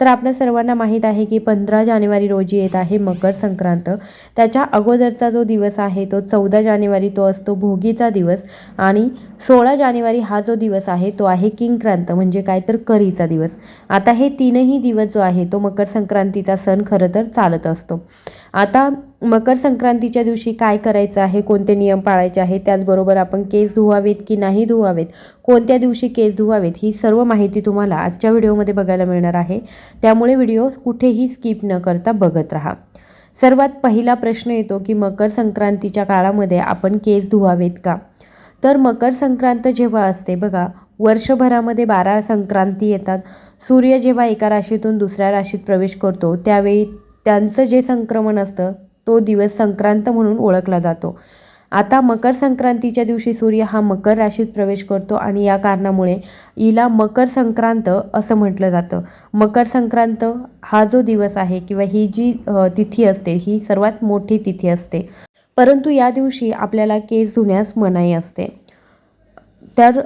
तर आपल्या सर्वांना माहीत आहे की पंधरा जानेवारी रोजी येत आहे मकर संक्रांत. त्याच्या अगोदरचा जो दिवस आहे तो चौदा जानेवारी तो असतो भोगीचा दिवस. आणि सोळा जानेवारी हा जो दिवस आहे तो आहे किंक्रांत म्हणजे काय तर करीचा दिवस. आता हे तीनही दिवस जो आहे तो मकर संक्रांतीचा सण खरं तर चालत असतो. आता मकर संक्रांतीच्या दिवशी काय करायचं आहे? कोणते नियम पाळायचे आहे त्याचबरोबर आपण केस धुवावेत की नाही धुवावेत? कोणत्या दिवशी केस धुवावेत? ही सर्व माहिती तुम्हाला आजच्या व्हिडिओमध्ये बघायला मिळणार आहे. त्यामुळे व्हिडिओ कुठेही स्किप न करता बघत राहा. सर्वात पहिला प्रश्न येतो की मकर संक्रांतीच्या काळामध्ये आपण केस धुवावेत का? तर मकर संक्रांत जेव्हा असते बघा वर्षभरामध्ये बारा संक्रांती येतात. सूर्य जेव्हा एका राशीतून दुसऱ्या राशीत प्रवेश करतो त्यावेळी त्यांचं जे संक्रमण असतं तो दिवस संक्रांत म्हणून ओळखला जातो. आता मकर संक्रांतीच्या दिवशी सूर्य हा मकर राशीत प्रवेश करतो आणि या कारणामुळे हिला मकर संक्रांत असं म्हटलं जातं. मकर संक्रांत हा जो दिवस आहे किंवा ही जी तिथी असते ही सर्वात मोठी तिथी असते. परंतु या दिवशी आपल्याला केस धुण्यास मनाई असते. तर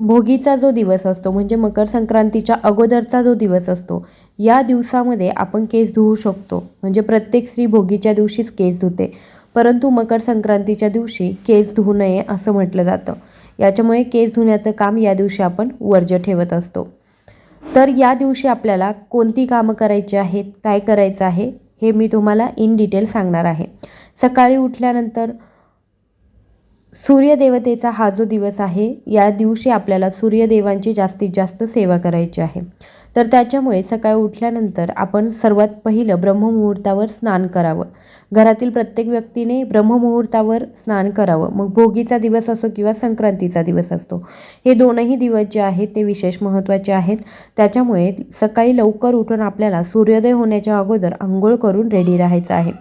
भोगीचा जो दिवस असतो म्हणजे मकर संक्रांतीच्या अगोदरचा जो दिवस असतो या दिवसामध्ये आपण केस धुवू शकतो. म्हणजे प्रत्येक स्त्री भोगीच्या दिवशीच केस धुते. परंतु मकर संक्रांतीच्या दिवशी केस धुवू नये असं म्हटलं जातं. याच्यामुळे केस धुण्याचं काम या दिवशी आपण वर्ज ठेवत असतो. तर या दिवशी आपल्याला कोणती कामं करायची आहेत काय करायचं आहे हे मी तुम्हाला इन डिटेल सांगणार आहे. सकाळी उठल्यानंतर सूर्यदेवतेचा हा जो दिवस आहे या दिवशी आपल्याला सूर्यदेवांची जास्तीत जास्त सेवा करायची आहे. तर त्याच्यामुळे सकाळी उठल्यानंतर आपण सर्वात पहिलं ब्रह्ममुहूर्तावर स्नान करावं. घरातील प्रत्येक व्यक्तीने ब्रह्ममुहूर्तावर स्नान करावं. मग भोगीचा दिवस असो किंवा संक्रांतीचा दिवस असतो हे दोनही दिवस जे आहेत ते विशेष महत्त्वाचे आहेत. त्याच्यामुळे सकाळी लवकर उठून आपल्याला सूर्योदय होण्याच्या अगोदर आंघोळ करून रेडी राहायचं आहे.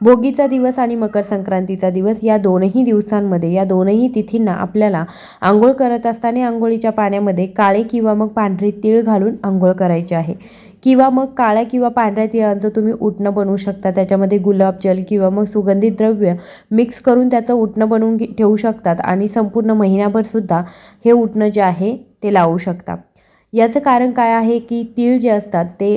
भोगीचा दिवस आणि मकर संक्रांतीचा दिवस या दोनही दिवसांमध्ये या दोनही तिथींना आपल्याला आंघोळ करत असताना आंघोळीच्या पाण्यामध्ये काळे किंवा मग पांढरे तीळ घालून आंघोळ करायची आहे. किंवा मग काळ्या किंवा पांढऱ्या तिळांचं तुम्ही उटणं बनवू शकता त्याच्यामध्ये गुलाबजल किंवा मग सुगंधित द्रव्य मिक्स करून त्याचं उटणं बनवून घे- ठेवू शकतात आणि संपूर्ण महिनाभरसुद्धा हे उटणं जे आहे ते लावू शकता. याचं कारण काय आहे की तीळ जे असतात ते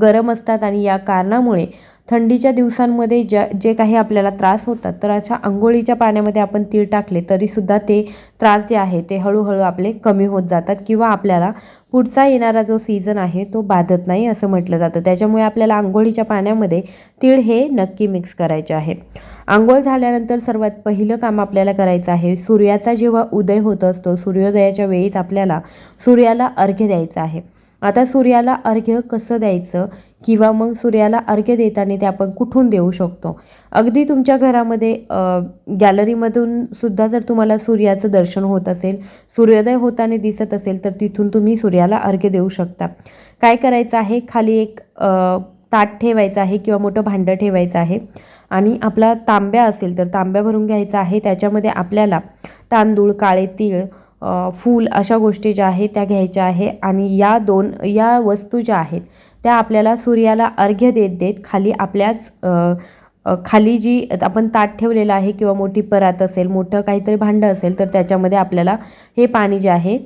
गरम असतात आणि या कारणामुळे थंडीच्या दिवसांमध्ये ज्या जे काही आपल्याला त्रास होतात तर अशा आंघोळीच्या पाण्यामध्ये आपण तीळ टाकले तरीसुद्धा ते त्रास जे आहे ते हळूहळू आपले कमी होत जातात किंवा आपल्याला पुढचा येणारा जो सीझन आहे तो बाधत नाही असं म्हटलं जातं. त्याच्यामुळे आपल्याला आंघोळीच्या पाण्यामध्ये तीळ हे नक्की मिक्स करायचे आहे आंघोळ झाल्यानंतर सर्वात पहिलं काम आपल्याला करायचं आहे सूर्याचा जेव्हा उदय होत असतो सूर्योदयाच्या वेळीच आपल्याला सूर्याला अर्घ्य द्यायचं आहे. आता सूर्याला अर्घ्य कसं द्यायचं? किंवा मग सूर्याला अर्घ्य देताना ते आपण कुठून देऊ शकतो. अगदी तुमच्या घरामध्ये गॅलरीमधून सुद्धा जर तुम्हाला सूर्याचं दर्शन होत असेल सूर्योदय होताना दिसत असेल तर तिथून तुम्ही सूर्याला अर्घ्य देऊ शकता. काय करायचं आहे? खाली एक ताट ठेवायचं आहे किंवा मोठं भांडं ठेवायचं आहे आणि आपला तांब्या असेल तर तांब्या भरून घ्यायचा आहे. त्याच्यामध्ये आपल्याला तांदूळ काळे तीळ फूल अशा गोष्टी ज्या आहेत त्या घ्यायच्या आहे आणि या दोन या वस्तू ज्या आहेत त्या आपल्याला सूर्याला अर्घ्य देत देत खाली आपल्याच खाली जी आपण ताट ठेवलेलं आहे किंवा मोठी परात असेल मोठं काहीतरी भांडं असेल तर त्याच्यामध्ये आपल्याला हे पाणी जे आहे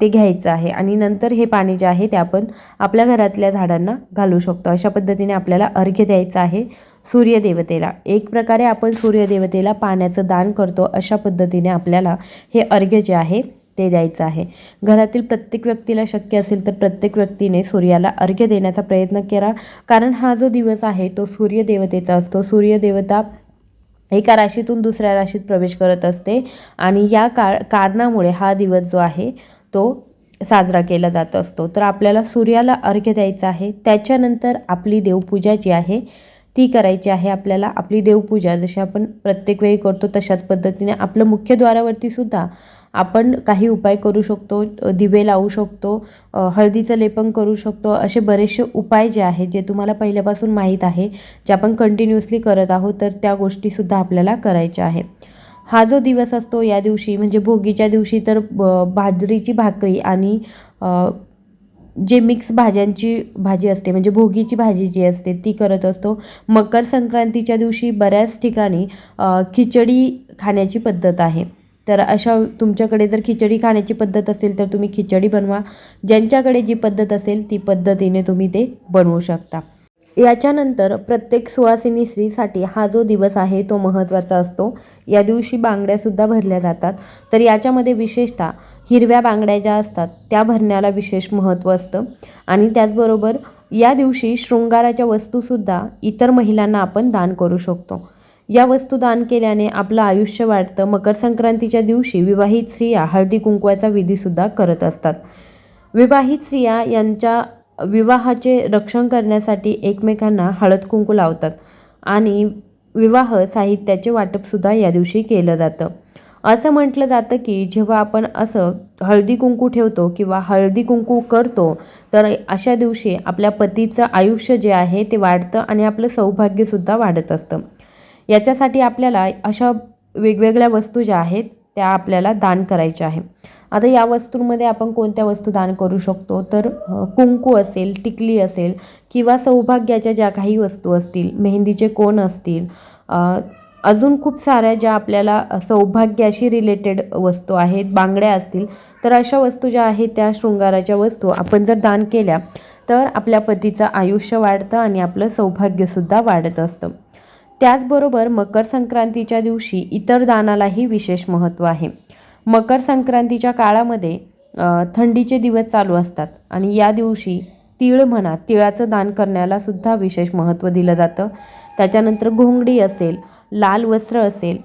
ते घ्यायचं आहे. आणि नंतर हे पाणी जे आहे ते आपण आपल्या घरातल्या झाडांना घालू शकतो. अशा पद्धतीने आपल्याला अर्घ्य द्यायचं आहे सूर्यदेवतेला. एक प्रकारे आपण सूर्यदेवतेला पाण्याचं दान करतो अशा पद्धतीने आपल्याला हे अर्घ्य जे आहे ते द्यायचं आहे. घरातील प्रत्येक व्यक्तीला शक्य असेल तर प्रत्येक व्यक्तीने सूर्याला अर्घ्य देण्याचा प्रयत्न करा. कारण हा जो दिवस आहे तो सूर्यदेवतेचा असतो. सूर्यदेवता एका राशीतून दुसऱ्या राशीत प्रवेश करत असते आणि या का कारणामुळे हा दिवस जो आहे तो साजरा केला जात असतो. तर आपल्याला सूर्याला अर्घ्य द्यायचं आहे. त्याच्यानंतर आपली देवपूजा जी आहे ती करायची आहे आपल्याला. आपली देवपूजा जशी आपण प्रत्येक वेळी करतो तशाच पद्धतीने. आपलं मुख्यद्वारावरती सुद्धा आपण काही उपाय करू शकतो दिवे लावू शकतो हळदीचं लेपन करू शकतो असे बरेचसे उपाय जे आहेत जे तुम्हाला पहिल्यापासून माहीत आहे जे आपण कंटिन्युअसली करत आहोत तर त्या गोष्टीसुद्धा आपल्याला करायच्या आहे हा जो दिवस असतो या दिवशी म्हणजे भोगीच्या दिवशी तर ब बाजरीची भाकरी आणि जे मिक्स भाज्यांची भाजी असते म्हणजे भोगीची भाजी जी असते ती करत असतो. मकर संक्रांतीच्या दिवशी बऱ्याच ठिकाणी खिचडी खाण्याची पद्धत आहे. तर अशा तुमच्याकडे जर खिचडी खाण्याची पद्धत असेल तर तुम्ही खिचडी बनवा. ज्यांच्याकडे जी पद्धत असेल ती पद्धतीने तुम्ही ते बनवू शकता. याच्यानंतर प्रत्येक सुवासिनी स्त्रीसाठी हा जो दिवस आहे तो महत्त्वाचा असतो. या दिवशी बांगड्यासुद्धा भरल्या जातात. तर याच्यामध्ये विशेषतः हिरव्या बांगड्या ज्या असतात त्या भरण्याला विशेष महत्त्व असतं. आणि त्याचबरोबर या दिवशी शृंगाराच्या वस्तूसुद्धा इतर महिलांना आपण दान करू शकतो. या वस्तू दान केल्याने आपलं आयुष्य वाढतं. मकर संक्रांतीच्या दिवशी विवाहित स्त्रिया हळदी कुंकवाचा विधीसुद्धा करत असतात. विवाहित स्त्रिया यांच्या विवाहाचे रक्षण करण्यासाठी एकमेकांना हळद कुंकू लावतात आणि विवाह साहित्याचे वाटपसुद्धा या दिवशी केलं जातं. असं म्हटलं जातं की जेव्हा आपण असं हळदी कुंकू ठेवतो किंवा हळदी कुंकू करतो तर अशा दिवशी आपल्या पतीचं आयुष्य जे आहे ते वाढतं आणि आपलं सौभाग्यसुद्धा वाढत असतं. याच्यासाठी आपल्याला अशा वेगवेगळ्या वस्तू ज्या आहेत त्या आपल्याला दान करायच्या आहे. आता या वस्तूंमध्ये आपण कोणत्या वस्तू दान करू शकतो? तर कुंकू असेल टिकली असेल किंवा सौभाग्याच्या ज्या काही वस्तू असतील मेहंदीचे कोण असतील अजून खूप साऱ्या ज्या आपल्याला सौभाग्याशी रिलेटेड वस्तू आहेत बांगड्या असतील तर अशा वस्तू ज्या आहेत त्या शृंगाराच्या वस्तू आपण जर दान केल्या तर आपल्या पतीचं आयुष्य वाढतं आणि आपलं सौभाग्यसुद्धा वाढत असतं. त्याचबरोबर मकर संक्रांतीच्या दिवशी इतर दानालाही विशेष महत्त्व आहे. मकर संक्रांतीच्या काळामध्ये थंडीचे दिवस चालू असतात आणि या दिवशी तीळ म्हणा तिळाचं दान करण्याला सुद्धा विशेष महत्त्व दिलं जातं. त्याच्यानंतर घोंगडी असेल लाल वस्त्र असेल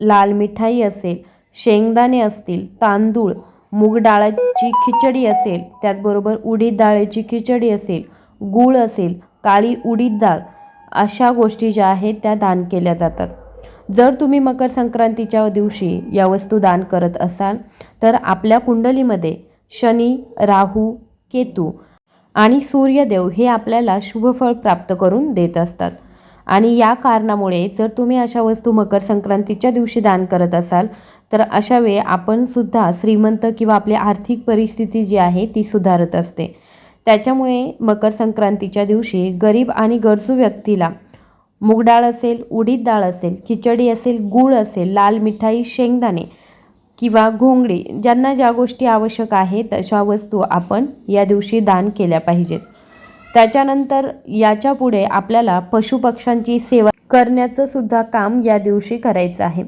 लाल मिठाई असेल शेंगदाणे असतील तांदूळ मूग डाळाची खिचडी असेल त्याचबरोबर उडीद डाळीची खिचडी असेल गूळ असेल काळी उडीद डाळ अशा गोष्टी ज्या आहेत त्या दान केल्या जातात. जर तुम्ही मकर संक्रांतीच्या दिवशी या वस्तू दान करत असाल तर आपल्या कुंडलीमध्ये शनी राहू केतू आणि सूर्यदेव हे आपल्याला शुभफळ प्राप्त करून देत असतात. आणि या कारणामुळे जर तुम्ही अशा वस्तू मकर संक्रांतीच्या दिवशी दान करत असाल तर अशा वेळी आपण सुद्धा श्रीमंत किंवा आपली आर्थिक परिस्थिती जी आहे ती सुधारत असते. त्याच्यामुळे मकर संक्रांतीच्या दिवशी गरीब आणि गरजू व्यक्तीला मूग डाळ असेल उडीद डाळ असेल खिचडी असेल गूळ असेल लाल मिठाई शेंगदाणे किंवा घोंगडी ज्यांना ज्या गोष्टी आवश्यक आहेत अशा वस्तू आपण या दिवशी दान केल्या पाहिजेत. त्याच्यानंतर याच्यापुढे आपल्याला पशुपक्ष्यांची सेवा करण्याचं सुद्धा काम या दिवशी करायचं आहे.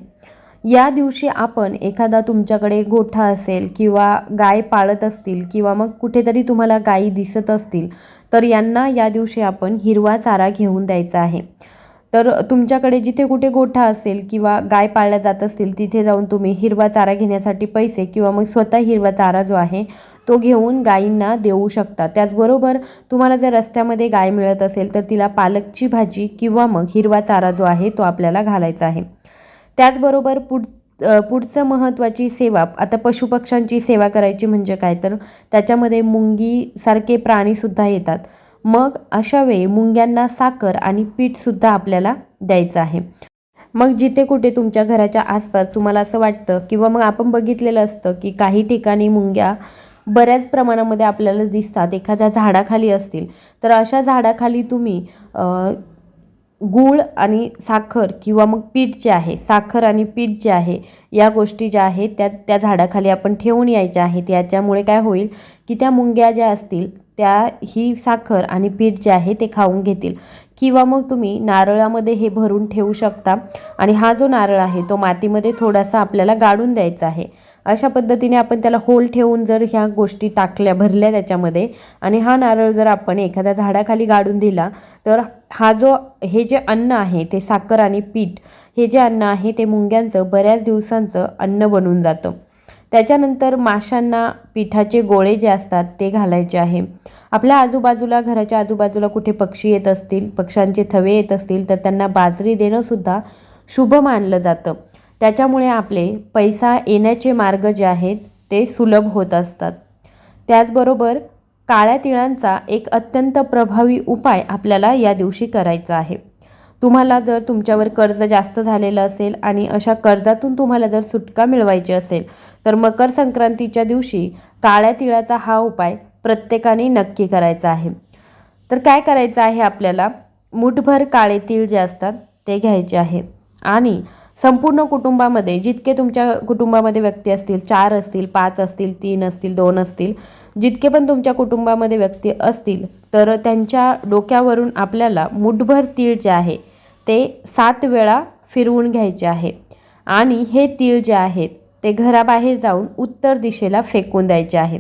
या दिवशी आपण एखादा तुमच्याकडे गोठा असेल किंवा गाय पाळत असतील किंवा मग कुठेतरी तुम्हाला गायी दिसत असतील तर यांना या दिवशी आपण हिरवा चारा घेऊन द्यायचा आहे. तर तुमच्याकडे जिथे कुठे गोठा असेल किंवा गाय पाळल्या जात असतील तिथे जाऊन तुम्ही हिरवा चारा घेण्यासाठी पैसे किंवा मग स्वतः हिरवा चारा जो आहे तो घेऊन गायींना देऊ शकता. त्याचबरोबर तुम्हाला जर रस्त्यामध्ये गाय मिळत असेल तर तिला पालकची भाजी किंवा मग हिरवा चारा जो आहे तो आपल्याला घालायचा आहे. त्याचबरोबर पुढ पुढचं महत्त्वाची सेवा आता पशुपक्ष्यांची सेवा करायची म्हणजे काय? तर त्याच्यामध्ये मुंगीसारखे प्राणीसुद्धा येतात. मग अशा वेळी मुंग्यांना साखर आणि पीठसुद्धा आपल्याला द्यायचं आहे. मग जिथे कुठे तुमच्या घराच्या आसपास तुम्हाला असं वाटतं किंवा मग आपण बघितलेलं असतं की काही ठिकाणी मुंग्या बऱ्याच प्रमाणामध्ये आपल्याला दिसतात. एखाद्या झाडाखाली असतील. तर अशा झाडाखाली तुम्ही गूळ आणि साखर किंवा मग पीठ जे आहे साखर आणि पीठ जे आहे या गोष्टी ज्या आहेत त्या त्या झाडाखाली आपण ठेवून यायच्या आहेत. याच्यामुळे काय होईल की त्या मुंग्या ज्या असतील त्या ही साखर आणि पीठ जे आहे ते खाऊन घेतील. किंवा मग तुम्ही नारळामध्ये हे भरून ठेवू शकता. आणि हा जो नारळ आहे तो मातीमध्ये थोडासा आपल्याला गाडून द्यायचा आहे. अशा पद्धतीने आपण त्याला होल ठेवून जर ह्या गोष्टी टाकल्या भरल्या त्याच्यामध्ये आणि हा नारळ जर आपण एखाद्या झाडाखाली गाडून दिला तर हा जो हे जे अन्न आहे ते साखर आणि पीठ हे जे अन्न आहे ते मुंग्यांचं बऱ्याच दिवसांचं अन्न बनून जातं. त्याच्यानंतर माशांना पिठाचे गोळे जे असतात ते घालायचे आहे. आपल्या आजूबाजूला घराच्या आजूबाजूला कुठे पक्षी येत असतील पक्ष्यांचे थवे येत असतील तर त्यांना बाजरी देणंसुद्धा शुभ मानलं जातं. त्याच्यामुळे आपले पैसा येण्याचे मार्ग जे आहेत ते सुलभ होत असतात. त्याचबरोबर काळ्या तिळांचा एक अत्यंत प्रभावी उपाय आपल्याला या दिवशी करायचा आहे. तुम्हाला जर तुमच्यावर कर्ज जास्त झालेलं असेल आणि अशा कर्जातून तुम्हाला जर सुटका मिळवायची असेल तर मकर संक्रांतीच्या दिवशी काळ्या तिळाचा हा उपाय प्रत्येकाने नक्की करायचा आहे. तर काय करायचं आहे आपल्याला? मुठभर काळे तीळ जे असतात ते घ्यायचे आहे. आणि संपूर्ण कुटुंबामध्ये जितके तुमच्या कुटुंबामध्ये व्यक्ती असतील चार असतील पाच असतील तीन असतील दोन असतील जितके पण तुमच्या कुटुंबामध्ये व्यक्ती असतील तर त्यांच्या डोक्यावरून आपल्याला मुठभर तीळ जे आहे ते सात वेळा फिरवून घ्यायचे आहे. आणि हे तीळ जे आहेत ते घराबाहेर जाऊन उत्तर दिशेला फेकून द्यायचे आहे.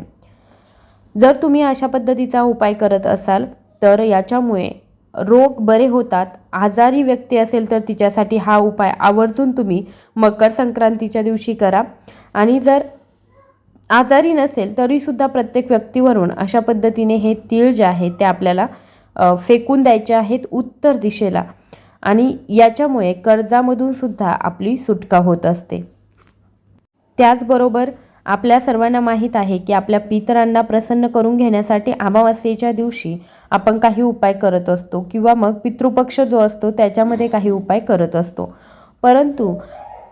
जर तुम्ही अशा पद्धतीचा उपाय करत असाल तर याच्यामुळे रोग बरे होतात आजारी व्यक्ती असेल तर तिच्यासाठी हा उपाय आवर्जून तुम्ही मकर संक्रांतीच्या दिवशी करा. आणि जर आजारी नसेल तरीसुद्धा प्रत्येक व्यक्तीवरून अशा पद्धतीने हे तीळ जे आहे ते आपल्याला फेकून द्यायचे आहेत उत्तर दिशेला. आणि याच्यामुळे कर्जामधून सुद्धा आपली सुटका होत असते. त्याचबरोबर आपल्या सर्वांना माहीत आहे की आपल्या पितरांना प्रसन्न करून घेण्यासाठी अमावास्येच्या दिवशी आपण काही उपाय करत असतो किंवा मग पितृपक्ष जो असतो त्याच्यामध्ये काही उपाय करत असतो. परंतु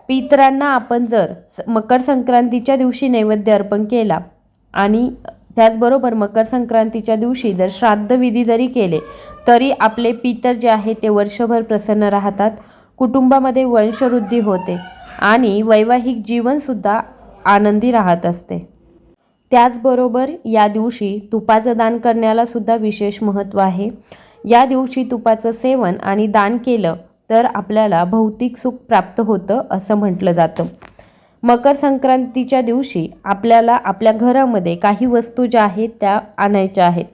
पितरांना आपण जर स- मकर संक्रांतीच्या दिवशी नैवेद्य अर्पण केला आणि त्याचबरोबर मकर संक्रांतीच्या दिवशी जर श्राद्धविधी जरी केले तरी आपले पितर जे आहे ते वर्षभर प्रसन्न राहतात कुटुंबामध्ये वंशवृद्धी होते आणि वैवाहिक जीवनसुद्धा आनंदी राहत असते. त्याचबरोबर या दिवशी तुपाचं दान करण्याला सुद्धा विशेष महत्त्व आहे. या दिवशी तुपाचं सेवन आणि दान केलं तर आपल्याला भौतिक सुख प्राप्त होतं असं म्हटलं जातं. मकर संक्रांतीच्या दिवशी आपल्याला आपल्या घरामध्ये काही वस्तू ज्या आहेत त्या आणायच्या आहेत.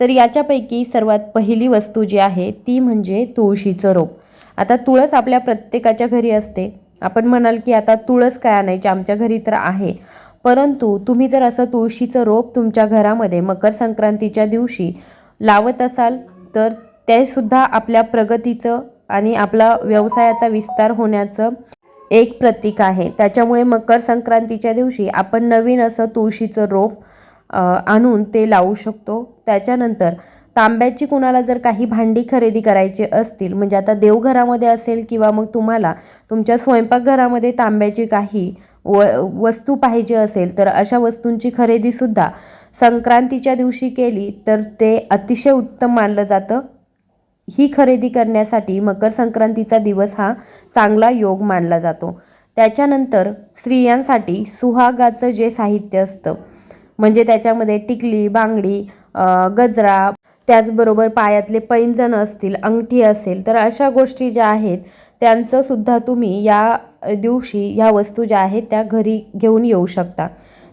तर याच्यापैकी सर्वात पहिली वस्तू जी आहे ती म्हणजे तुळशीचं रोप. आता तुळस आपल्या प्रत्येकाच्या घरी असते. आपण म्हणाल की आता तुळस काय आणायची आमच्या घरी तर आहे. परंतु तुम्ही जर असं तुळशीचं रोप तुमच्या घरामध्ये मकर संक्रांतीच्या दिवशी लावत असाल तर ते सुद्धा आपल्या प्रगतीचं आणि आपला व्यवसायाचा विस्तार होण्याचं एक प्रतीक आहे. त्याच्यामुळे मकर संक्रांतीच्या दिवशी आपण नवीन असं तुळशीचं रोप आणून ते लावू शकतो. त्याच्यानंतर तांब्याची कुणाला जर काही भांडी खरेदी करायची असतील म्हणजे आता देवघरामध्ये असेल किंवा मग तुम्हाला तुमच्या स्वयंपाकघरामध्ये तांब्याची काही व वस्तू पाहिजे असेल तर अशा वस्तूंची खरेदीसुद्धा संक्रांतीच्या दिवशी केली तर ते अतिशय उत्तम मानलं जातं. ही खरेदी करण्यासाठी मकर संक्रांतीचा दिवस हा चांगला योग मानला जातो. त्याच्यानंतर स्त्रियांसाठी सुहागाचं जे साहित्य असतं म्हणजे त्याच्यामध्ये टिकली बांगडी गजरा त्याचबरोबर पायातले पैंजण असतील अंगठी असेल तर अशा गोष्टी ज्या आहेत त्यांचं सुद्धा तुम्ही या दिवशी ह्या वस्तू ज्या आहेत त्या घरी घेऊन येऊ शकता.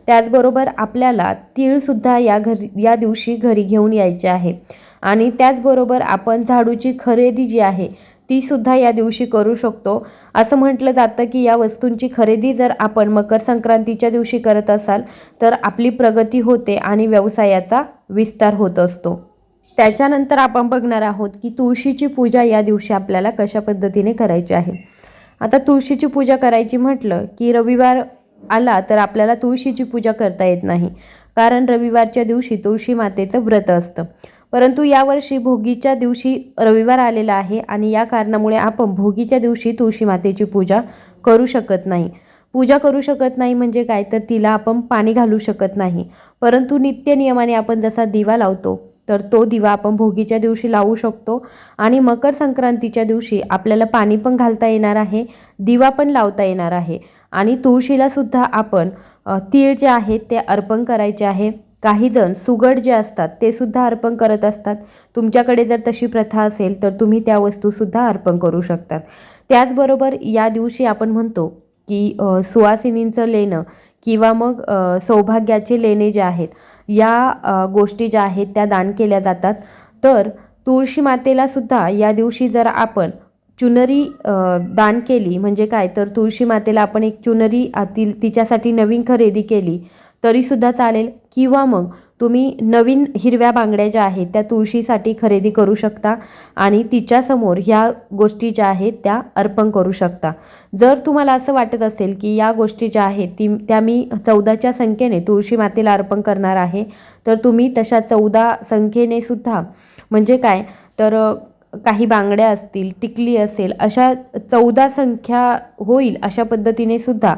त्याचबरोबर आपल्याला तीळसुद्धा या घरी या दिवशी घरी घेऊन यायचे आहे. आणि त्याचबरोबर आपण झाडूची खरेदी जी आहे ती सुद्धा या दिवशी करू शकतो. असं म्हटलं जातं की या वस्तूंची खरेदी जर आपण मकर संक्रांतीच्या दिवशी करत असाल तर आपली प्रगती होते आणि व्यवसायाचा विस्तार होत असतो. त्याच्यानंतर आपण बघणार आहोत की तुळशीची पूजा या दिवशी आपल्याला कशा पद्धतीने करायची आहे. आता तुळशीची पूजा करायची म्हटलं की रविवार आला तर आपल्याला तुळशीची पूजा करता येत नाही. कारण रविवारच्या दिवशी तुळशी मातेचं व्रत असतं. परंतु यावर्षी भोगीच्या दिवशी रविवार आलेला आहे आणि या कारणामुळे आपण भोगीच्या दिवशी तुळशी मातेची पूजा करू शकत नाही. पूजा करू शकत नाही म्हणजे काय? तर तिला आपण पाणी घालू शकत नाही. परंतु नित्य नियमाने आपण जसा दिवा लावतो तर तो दिवा आपण भोगीच्या दिवशी लावू शकतो. आणि मकर संक्रांतीच्या दिवशी आपल्याला पाणी पण घालता येणार आहे दिवा पण लावता येणार आहे. आणि तुळशीला सुद्धा आपण तीळ जे आहेत ते अर्पण करायचे आहे. काही जण सुगड जे असतात ते सुद्धा अर्पण करत असतात. तुमच्याकडे जर तशी प्रथा असेल तर तुम्ही त्या वस्तूसुद्धा अर्पण करू शकतात. त्याचबरोबर या दिवशी आपण म्हणतो की सुवासिनींचं लेणं किंवा मग सौभाग्याचे लेणे जे आहेत या गोष्टी ज्या आहेत त्या दान केल्या जातात. तर तुळशी मातेला सुद्धा या दिवशी जर आपण चुनरी दान केली म्हणजे काय? तर तुळशी मातेला आपण एक चुनरी आतील ती तिच्यासाठी नवीन खरेदी केली तरीसुद्धा चालेल. किंवा मग तुम्ही नवीन हिरव्या बांगड्या ज्या आहेत त्या तुळशीसाठी खरेदी करू शकता आणि तिच्यासमोर ह्या गोष्टी ज्या आहेत त्या अर्पण करू शकता. जर तुम्हाला असं वाटत असेल की या गोष्टी ज्या आहेत ती त्या मी चौदाच्या संख्येने तुळशी मातेला अर्पण करणार आहे तर तुम्ही तशा चौदा संख्येने सुद्धा म्हणजे काय तर काही बांगड्या असतील टिकली असेल अशा चौदा संख्या होईल अशा पद्धतीने सुद्धा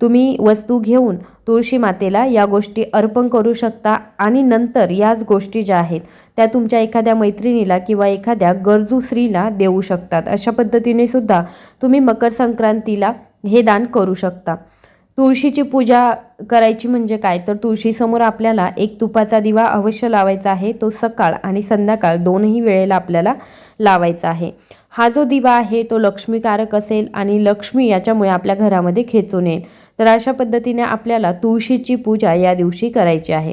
तुम्ही वस्तू घेऊन तुळशी मातेला या गोष्टी अर्पण करू शकता आणि नंतर याच गोष्टी ज्या आहेत त्या तुमच्या एखाद्या मैत्रिणीला किंवा एखाद्या गरजू स्त्रीला देऊ शकतात. अशा पद्धतीने सुद्धा तुम्ही मकर संक्रांतीला हे दान करू शकता. तुळशीची पूजा करायची म्हणजे काय? तर तुळशीसमोर आपल्याला एक तुपाचा दिवा अवश्य लावायचा आहे. तो सकाळ आणि संध्याकाळ दोनही वेळेला आपल्याला लावायचा आहे. हा जो दिवा आहे तो लक्ष्मीकारक असेल आणि लक्ष्मी याच्यामुळे आपल्या घरामध्ये खेचून येईल. तर अशा पद्धतीने आपल्याला तुळशीची पूजा या दिवशी करायची आहे.